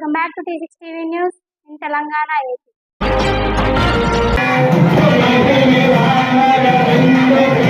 Welcome back to T6TV News in Telangana AP.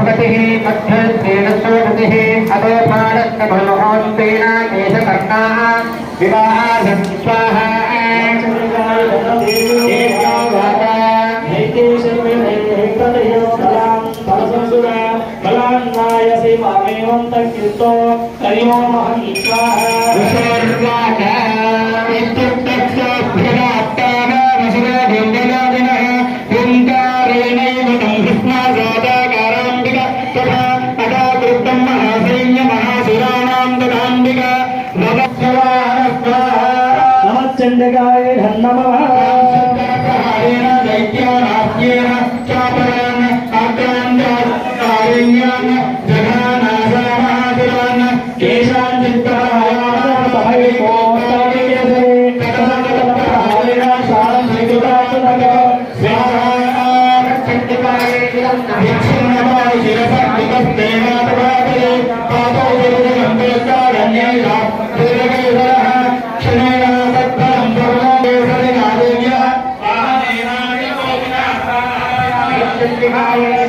भगतिः मध्यस्तेनसोभतिः अदोपाणस्तमनोहन्तेन देशकर्ताः विवाहा स्वाहा बलान्नायसि मामेवं तत् कृतो हरिमो महन् स्वाहा चंडगाय नमः चंडगायेन दैत्यानाप्येन चापरान आक्रान्तारेण्यान जघानासामहासुरान केषाञ्चित् తండ్రి నాయన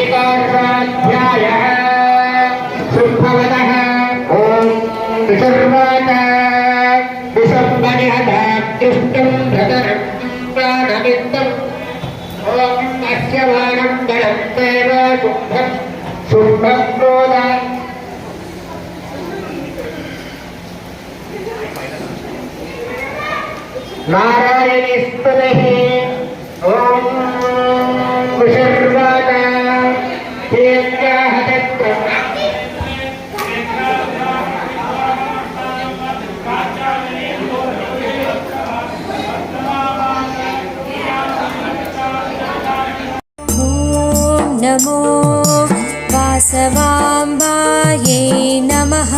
एकादशाध्यायः सुभवतः ॐ ऋषर्वाता विषम्बनिहता कृष्णं भ्रतरक्तानमित्तम् ॐ अस्य वाणं गणं देव शुभं शुभं प्रोदा नारायणि स्तुतिः ॐ नमो वासवाम्बायै नमः।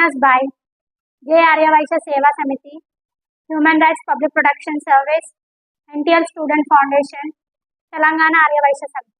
Governors bye J Aryavysya Seva Samiti human rights public production service NTL student foundation Telangana Aryavysya Samiti